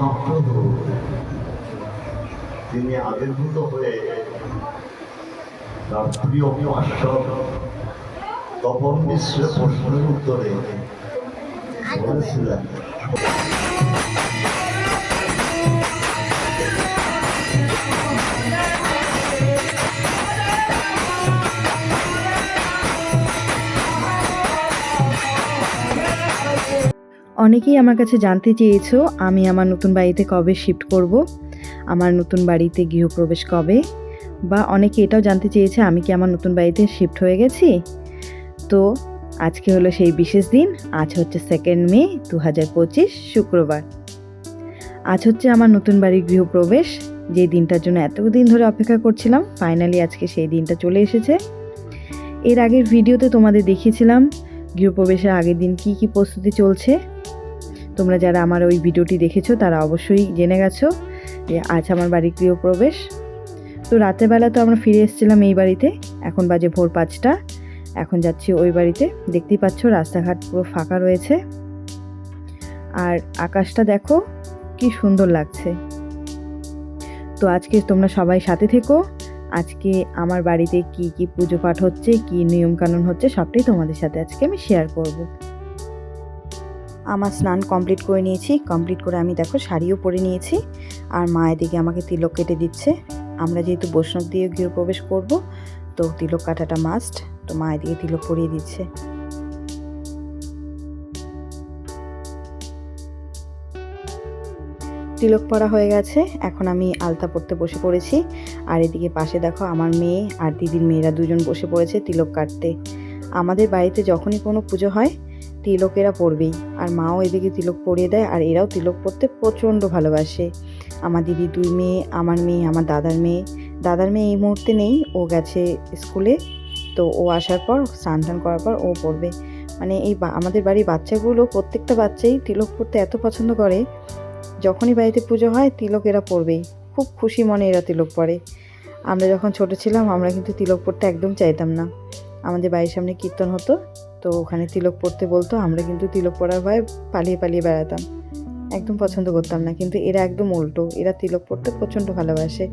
মহাপ্রভু তিনি আবির্ভূত হয়ে তার প্রিয় পার্শ্ব তপন মিশ্রের প্রশ্নের উত্তরে বলেছিলেন। অনেকেই আমার কাছে জানতে চেয়েছো, আমি আমার নতুন বাড়িতে কবে শিফট করব? আমার নতুন বাড়িতে গৃহপ্রবেশ কবে? বা অনেকে এটাও জানতে চেয়েছে, আমি কি আমার নতুন বাড়িতে শিফট হয়ে গেছি? তো, আজকে হলো সেই বিশেষ দিন, আজ হচ্ছে সেকেন্ড মে দু হাজার পঁচিশ শুক্রবার। আজ হচ্ছে আমার নতুন বাড়ির গৃহপ্রবেশ, যে দিনটার জন্য এতদিন ধরে অপেক্ষা করছিলাম ফাইনালি আজকে সেই দিনটা চলে এসেছে। এর আগের ভিডিওতে তোমাদের দেখিয়েছিলাম, গৃহপ্রবেশের আগের দিন কি কি প্রস্তুতি চলছে তোমরা যারা আমার ওই ভিডিওটি দেখেছ, তারা অবশ্যই জেনে গেছো যে আজ আমার বাড়ির গৃহপ্রবেশ। তো রাতের বেলা তো আমরা ফিরে এসেছিলাম এই বাড়িতে। এখন বাজে ভোর পাঁচটা। এখন যাচ্ছি ওই বাড়িতে। দেখতেই পাচ্ছ রাস্তাঘাট পুরো ফাঁকা রয়েছে। আর আকাশটা দেখো, কি সুন্দর লাগছে। তো আজকে তোমরা সবাই সাথে থেকো। আজকে আমার বাড়িতে কি কি পুজো পাঠ হচ্ছে, কি নিয়ম কানুন হচ্ছে, সবটাই তোমাদের সাথে আজকে আমি শেয়ার করব। আমার স্নান কমপ্লিট করে নিয়েছি। কমপ্লিট করে আমি দেখো শাড়িও পরে নিয়েছি। আর মা এদিকে আমাকে তিলক কেটে দিচ্ছে। আমরা যেহেতু বৈষ্ণব দিয়ে গৃহপ্রবেশ করব, তো তিলক কাটাটা মাস্ট তো মা এদিকে তিলক পরিয়ে দিচ্ছে। তিলক পরা হয়ে গেছে। এখন আমি আলতা পরতে বসে পড়েছি। আর এদিকে পাশে দেখো আমার মেয়ে আর দিদির মেয়েরা দুজন বসে পড়েছে তিলক কাটতে। আমাদের বাড়িতে যখনই কোনো পুজো হয় তিলক এরা পরবেই আর মাও এদিকে তিলক পরিয়ে দেয় আর এরাও তিলক পরতে প্রচণ্ড ভালোবাসে। আমার দিদি দুই মেয়ে, আমার মেয়ে, আমার দাদার মেয়ে। দাদার মেয়ে এই মুহূর্তে নেই, ও গেছে স্কুলে। তো ও আসার পর, স্নান টান করার পর ও পড়বে। মানে এই আমাদের বাড়ির বাচ্চাগুলো, প্রত্যেকটা বাচ্চাই তিলক পরতে এত পছন্দ করে। যখনই বাড়িতে পুজো হয়, তিলক এরা পরবেই খুব খুশি মনে এরা তিলক পরে আমরা যখন ছোট ছিলাম, আমরা কিন্তু তিলক পরতে একদম চাইতাম না। আমাদের বাড়ির সামনে কীর্তন হতো। তো ওখানে তিলক পড়তে বলতো, আমরা কিন্তু তিলক পড়ার ভয়ে পালিয়ে পালিয়ে বেড়াতাম। একদম পছন্দ করতাম না, কিন্তু এরা একদম উল্টো। এরা তিলক পড়তে প্রচণ্ড ভালোবাসে।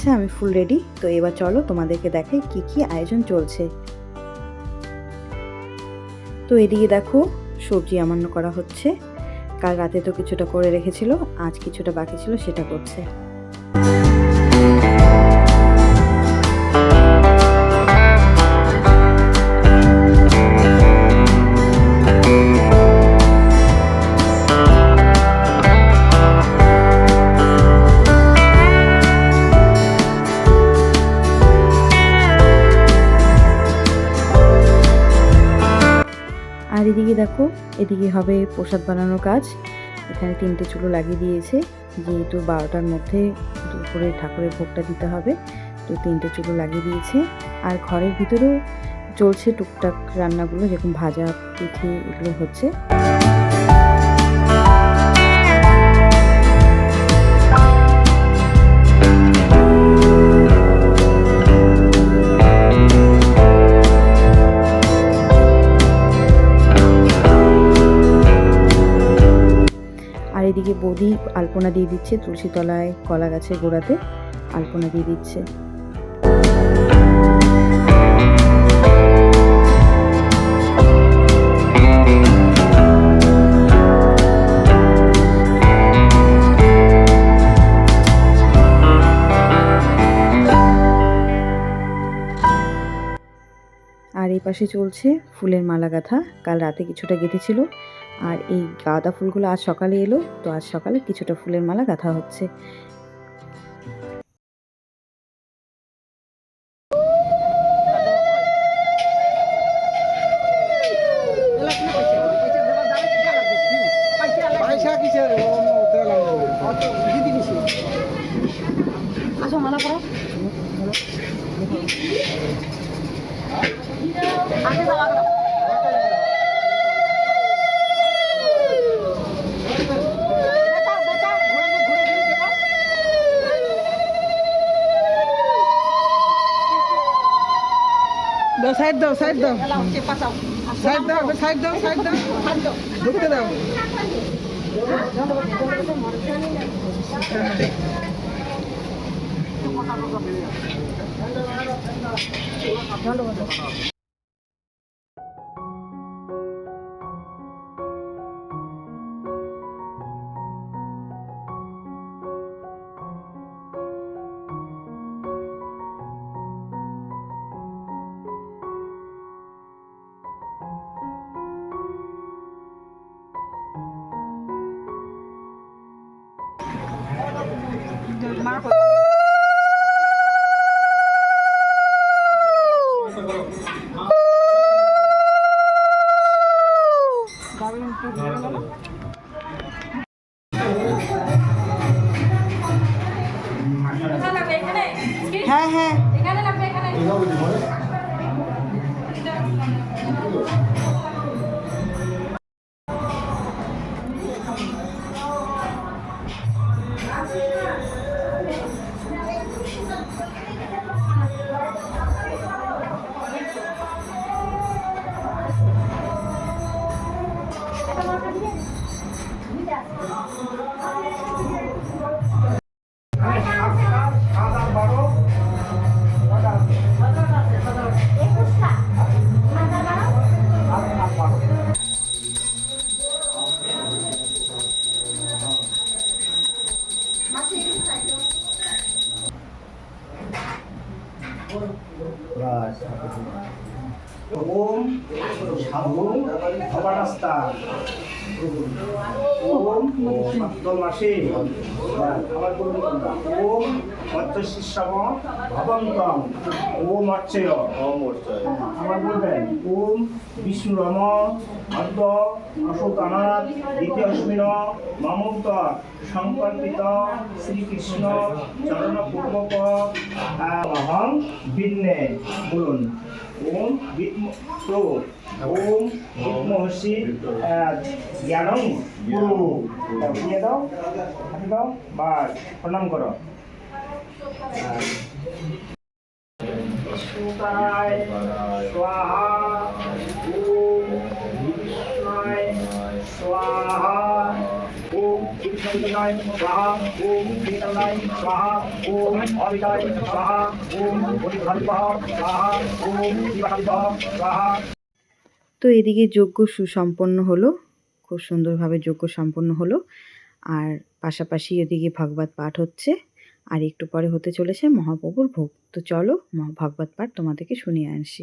গেছে আমি ফুল রেডি তো এবার চলো তোমাদেরকে দেখে কি কি আয়োজন চলছে। তো এদিকে দেখো, সবজি আমান্য করা হচ্ছে। কাল রাতে তো কিছুটা করে রেখেছিল, আজ কিছুটা বাকি ছিল, সেটা করছে। এদিকে দেখো। এদিকে হবে প্রসাদ বানানোর কাজ। এখানে তিনটে চুলো লাগিয়ে দিয়েছে। যেহেতু বারোটার মধ্যে দুপুরে ঠাকুরের ভোগটা দিতে হবে, তো তিনটে চুলো লাগিয়ে দিয়েছে। আর ঘরের ভিতরেও চলছে টুকটাক রান্নাগুলো, যেরকম ভাজা, পিঠে, এগুলো হচ্ছে। বৌদি আলপনা দিয়ে দিচ্ছে তুলসী তলায় কলা গাছের গোড়াতে আলপনা দিয়ে দিচ্ছে। আর এই পাশে চলছে ফুলের মালা গাঁথা কাল রাতে কিছুটা গেঁথেছিল। আর এই গাঁদা ফুলগুলো আজ সকালে এলো, তো আজ সকালে কিছুটা ফুলের মালা গাঁথা হচ্ছে। আসো, মালা দাও সাইড দাও। সাইড দাও সাইড দাও। সাইড দাও। ঢুকতে দাও। হ্যাঁ তোমরা ওম মৎস্যশিষ্যম ভবন্তম। ওম অর্চয়। আমার বলবেন ওম অদ্য অশোকানাথ দ্বিতীয়স্মিন সংকল্পিত শ্রীকৃষ্ণ চরণপূর্বক অহং বিন্নে। বলুন। ওম বিদ্ম প্রো ওম বিদ্মহসি জ্ঞানং গুরু দিয়ে দাও, হাতে দাও বা প্রণাম করো। সুতায় স্বাহা। স্বাহা ওম স্বাহা ওম স্বাহা ওম স্বাহা ওম স্বাহা তো এদিকে যজ্ঞ সুসম্পন্ন হলো, খুব সুন্দরভাবে যজ্ঞ সম্পন্ন হলো, আর পাশাপাশি এদিকে ভাগবত পাঠ হচ্ছে, আর একটু পরে হতে চলেছে মহাপ্রভুর ভোগ। তো চলো ভাগবত পাঠ তোমাদেরকে শুনিয়ে আনছি।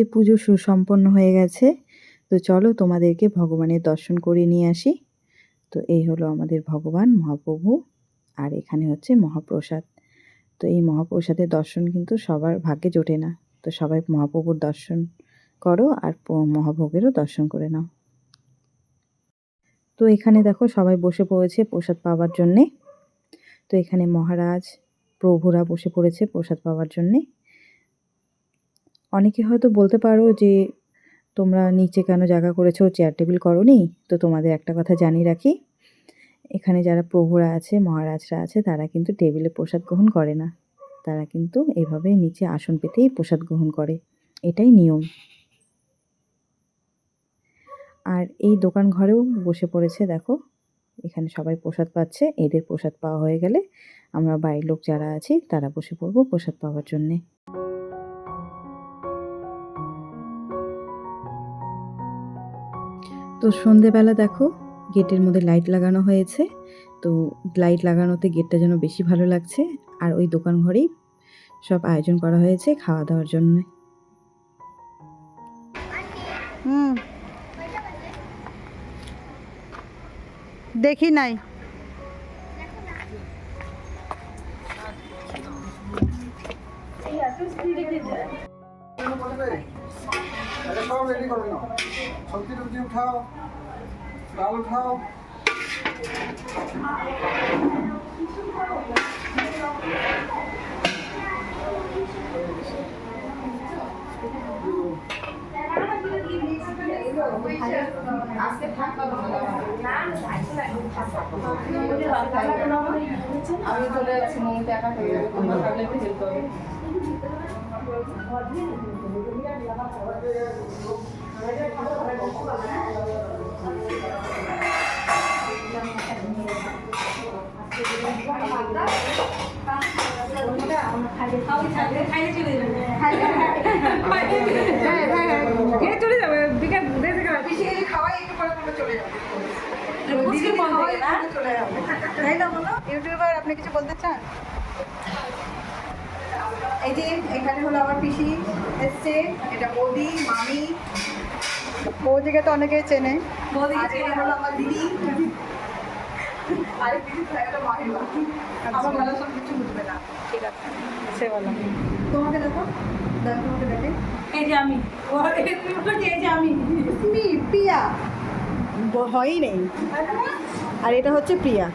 আমাদের পুজো সুসম্পন্ন হয়ে গেছে। তো চলো তোমাদেরকে ভগবানের দর্শন করে নিয়ে আসি। তো এই হলো আমাদের ভগবান, মহাপ্রভু আর এখানে হচ্ছে মহাপ্রসাদ। তো এই মহাপ্রসাদের দর্শন কিন্তু সবার ভাগ্যে জোটে না। তো সবাই মহাপ্রভুর দর্শন করো আর মহাভোগেরও দর্শন করে নাও। তো এখানে দেখো সবাই বসে পড়েছে প্রসাদ পাওয়ার জন্যে। তো এখানে মহারাজ, প্রভুরা বসে পড়েছে প্রসাদ পাওয়ার জন্যে। অনেকে হয়তো বলতে পারো যে, তোমরা নিচে কেন জায়গা করেছ? চেয়ার টেবিল করনি? তো তোমাদের একটা কথা জানিয়ে রাখি। এখানে যারা প্রভুরা আছে, মহারাজরা আছে, তারা কিন্তু টেবিলে প্রসাদ গ্রহণ করে না। তারা কিন্তু এভাবে নিচে আসন পেতেই প্রসাদ গ্রহণ করে। এটাই নিয়ম। আর এই দোকান ঘরেও বসে পড়েছে, দেখো। এখানে সবাই প্রসাদ পাচ্ছে। এদের প্রসাদ পাওয়া হয়ে গেলে আমরা বাড়ির লোক যারা আছি, তারা বসে পড়ব প্রসাদ পাওয়ার জন্যে। তো সন্ধেবেলা দেখো, গেটের মধ্যে লাইট লাগানো হয়েছে। তো লাইট লাগানোতে গেটটা যেন বেশি ভালো লাগছে। আর ওই দোকান ঘরেই সব আয়োজন করা হয়েছে খাওয়া দাওয়ার জন্য। দেখি নাই। এটা সব রেডি করে নাও। সবজি টবজি উঠাও ডাল উঠাও। আমি চলে যাচ্ছি মমতা একা হয়ে যাবে তোমরা থাকলে একটু হেল্প হবে তাই না বলো? ইউটিউবার আপনি কিছু বলতে চান? এই যে এখানে হলো আমার পিসি এসছে এটা বৌদি মামি। বৌদিকে তো অনেকেই চেনে। আর হলো আমার দিদি। আরেক দিদি একটা আমার বলা সব কিছু বুঝবে না। ঠিক আছে। সে বলো। তোমাকে দেখো। তোমাকে এই যে আমি। এই যে আমি। প্রিয়া। হয়ই নেই। আর এটা হচ্ছে প্রিয়া।